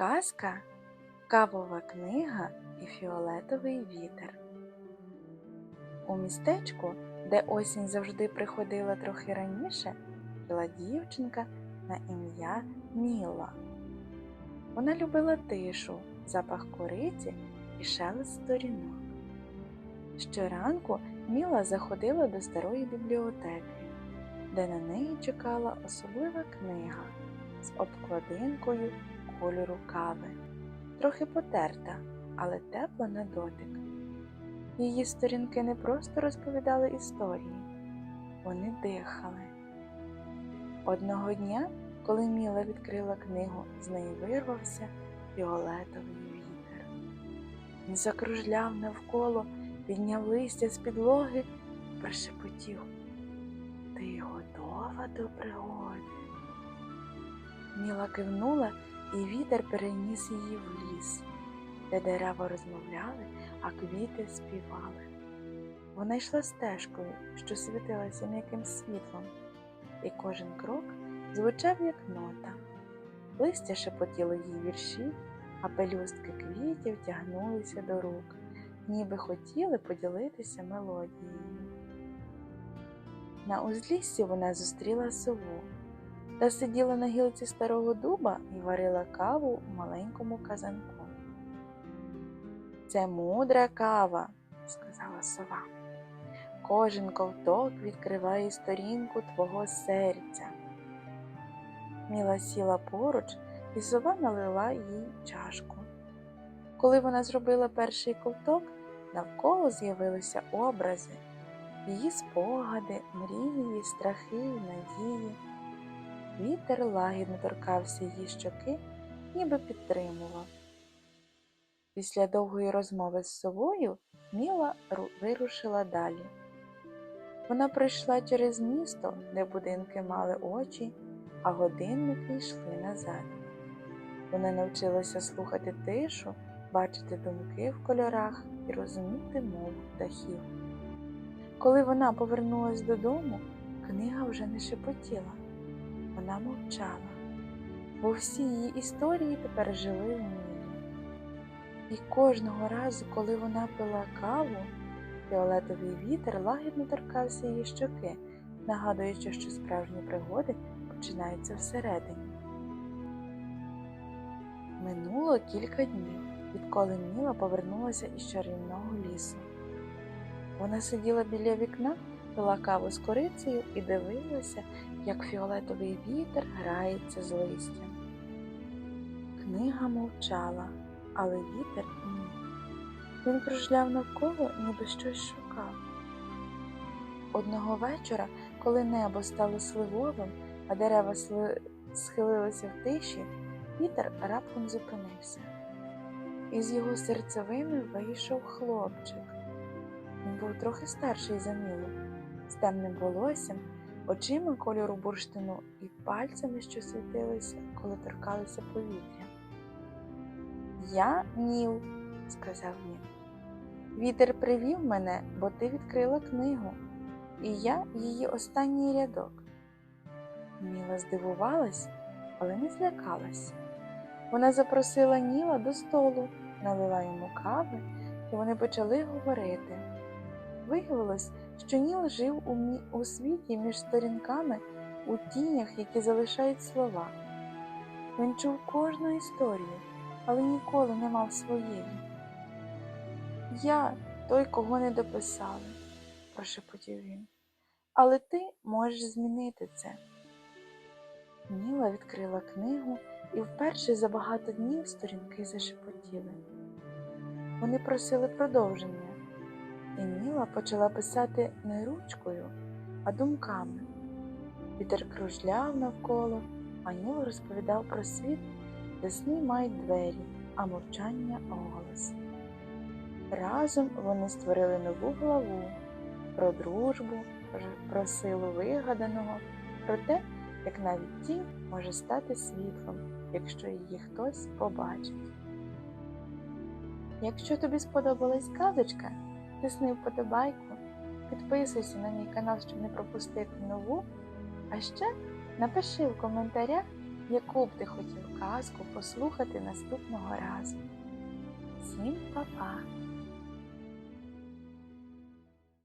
Казка, кавова книга і фіолетовий вітер. У містечку, де осінь завжди приходила трохи раніше, жила дівчинка на ім'я Міла. Вона любила тишу, запах кориці і шелест сторінок. Щоранку Міла заходила до старої бібліотеки, де на неї чекала особлива книга з обкладинкою кольору кави, трохи потерта, але тепла на дотик. Її сторінки не просто розповідали історії, вони дихали. Одного дня, коли Міла відкрила книгу, з неї вирвався фіолетовий вітер. Він закружляв навколо, підняв листя з підлоги прошепотів. Ти готова до пригоди? Міла кивнула, і вітер переніс її в ліс, де дерева розмовляли, а квіти співали. Вона йшла стежкою, що світилася м'яким світлом, і кожен крок звучав як нота. Листя шепотіло їй вірші, а пелюстки квітів тягнулися до рук, ніби хотіли поділитися мелодією. На узліссі вона зустріла сову та сиділа на гілці старого дуба і варила каву у маленькому казанку. Це мудра кава, сказала сова. Кожен ковток відкриває сторінку твого серця. Міла сіла поруч, і сова налила їй чашку. Коли вона зробила перший ковток, навколо з'явилися образи, її спогади, мрії, страхи, надії. Вітер лагідно торкався її щоки, ніби підтримував. Після довгої розмови з совою Міла вирушила далі. Вона пройшла через місто, де будинки мали очі, а годинники йшли назад. Вона навчилася слухати тишу, бачити думки в кольорах і розуміти мову птахів. Коли вона повернулась додому, книга вже не шепотіла. Вона мовчала, бо всі її історії тепер жили в Мілі. І кожного разу, коли вона пила каву, фіолетовий вітер лагідно торкався її щоки, нагадуючи, що справжні пригоди починаються всередині. Минуло кілька днів, відколи Міла повернулася із чарівного лісу. Вона сиділа біля вікна, пила каву з корицею і дивилася, як фіолетовий вітер грається з листям. Книга мовчала, але вітер ні. Він кружляв навколо, ніби щось шукав. Одного вечора, коли небо стало сливовим, а дерева схилилися в тиші, вітер раптом зупинився. Із його серцевини вийшов хлопчик. Він був трохи старший за Мілу, з темним волоссям, очима кольору бурштину і пальцями, що світилися, коли торкалися повітря. Я Ніл, сказав він. Вітер привів мене, бо ти відкрила книгу, і я її останній рядок. Міла здивувалась, але не злякалась. Вона запросила Ніла до столу, налила йому кави, і вони почали говорити. Виявилось, що Ніл жив у, мі... у світі між сторінками у тінях, які залишають слова. Він чув кожну історію, але ніколи не мав своєї. Я той, кого не дописали, прошепотів він. Але ти можеш змінити це. Ніла відкрила книгу, і вперше за багато днів сторінки зашепотіли. Вони просили продовження, і Ніла почала писати не ручкою, а думками. Вітер кружляв навколо, а Ніл розповідав про світ, де сни мають двері, а мовчання оголос. Разом вони створили нову главу про дружбу, про- про силу вигаданого, про те, як навіть тінь може стати світлом, якщо її хтось побачить. Якщо тобі сподобалась казочка, тисни вподобайку, підписуйся на мій канал, щоб не пропустити нову. А ще напиши в коментарях, яку б ти хотів казку послухати наступного разу. Всім па-па!